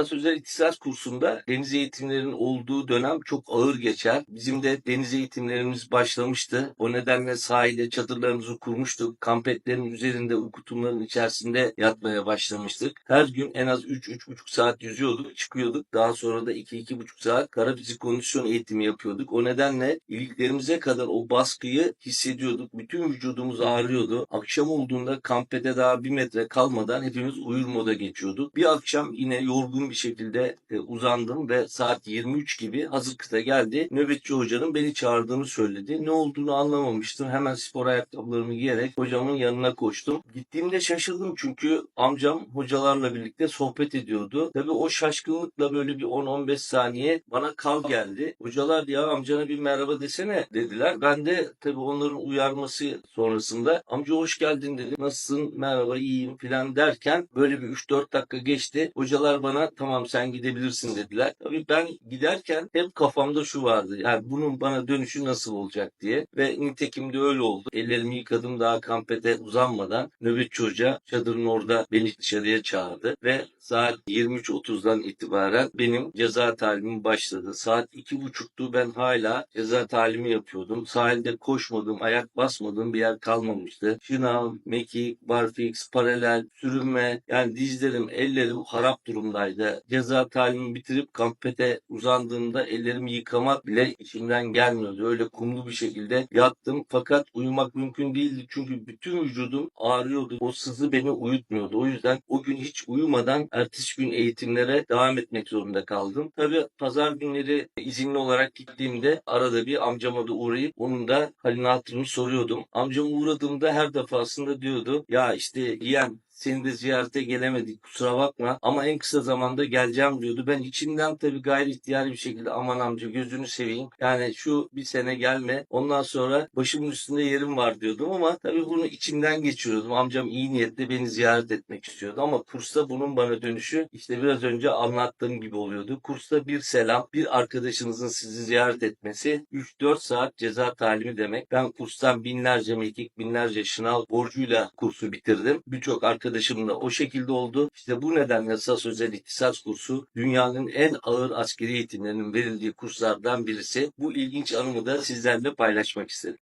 Özel İhtisas kursunda deniz eğitimlerinin olduğu dönem çok ağır geçer. Bizim de deniz eğitimlerimiz başlamıştı. O nedenle sahilde çadırlarımızı kurmuştuk. Kampetlerin üzerinde uykutumların içerisinde yatmaya başlamıştık. Her gün en az 3-3,5 saat yüzüyorduk, çıkıyorduk. Daha sonra da 2-2,5 saat kara fizik kondisyon eğitimi yapıyorduk. O nedenle iliklerimize kadar o baskıyı hissediyorduk. Bütün vücudumuz ağrıyordu. Akşam olduğunda kampete daha bir metre kalmadan hepimiz uyur moda geçiyorduk. Bir akşam yine yorgun bir şekilde e, uzandım ve saat 23 gibi hazır kıta geldi. Nöbetçi hocanın beni çağırdığını söyledi. Ne olduğunu anlamamıştım. Hemen spor ayakkabılarımı giyerek hocamın yanına koştum. Gittiğimde şaşırdım çünkü amcam hocalarla birlikte sohbet ediyordu. Tabii o şaşkınlıkla böyle bir 10-15 saniye bana kal geldi. Hocalar ya amcana bir merhaba desene dediler. Ben de tabii onların uyarması sonrasında amca hoş geldin dedim. Nasılsın? Merhaba iyiyim filan derken böyle bir 3-4 dakika geçti. Hocalar bana tamam sen gidebilirsin dediler. Tabii ben giderken hep kafamda şu vardı. Yani bunun bana dönüşü nasıl olacak diye. Ve nitekim de öyle oldu. Ellerimi yıkadım daha kampete uzanmadan. Nöbetçi hoca çadırın orada beni dışarıya çağırdı. Ve saat 23.30'dan itibaren benim ceza talimim başladı. Saat 2.30'tu ben hala ceza talimi yapıyordum. Sahilde koşmadım, ayak basmadığım bir yer kalmamıştı. Şınav, mekik, barfix, paralel, sürünme yani dizlerim, ellerim harap durumdaydı. Ceza talimimi bitirip kampete uzandığımda ellerimi yıkamak bile içimden gelmiyordu. Öyle kumlu bir şekilde yattım fakat uyumak mümkün değildi çünkü bütün vücudum ağrıyordu. O sızı beni uyutmuyordu. O yüzden o gün hiç uyumadan ertesi gün eğitimlere devam etmek zorunda kaldım. Tabii pazar günleri izinli olarak gittiğimde arada bir amcama da uğrayıp onun da halini hatırını soruyordum. Amcama uğradığımda her defasında diyordu ya işte yeğen seni de ziyarete gelemedik kusura bakma ama en kısa zamanda geleceğim diyordu. Ben içimden tabii gayri ihtiyari bir şekilde aman amca gözünü seveyim. Yani şu bir sene gelme ondan sonra başımın üstünde yerim var diyordum ama tabii bunu içimden geçiriyordum. Amcam iyi niyetle beni ziyaret etmek istiyordu ama kursta bunun bana dönüşü işte biraz önce anlattığım gibi oluyordu. Kursta bir selam, bir arkadaşınızın sizi ziyaret etmesi 3-4 saat ceza talimi demek. Ben kurstan binlerce mekik, binlerce şınav borcuyla kursu bitirdim. Birçok arkadaşım da o şekilde oldu. İşte bu nedenle SAS Özel İhtisas Kursu dünyanın en ağır askeri eğitimlerinin verildiği kurslardan birisi. Bu ilginç anımı da sizlerle paylaşmak istedim.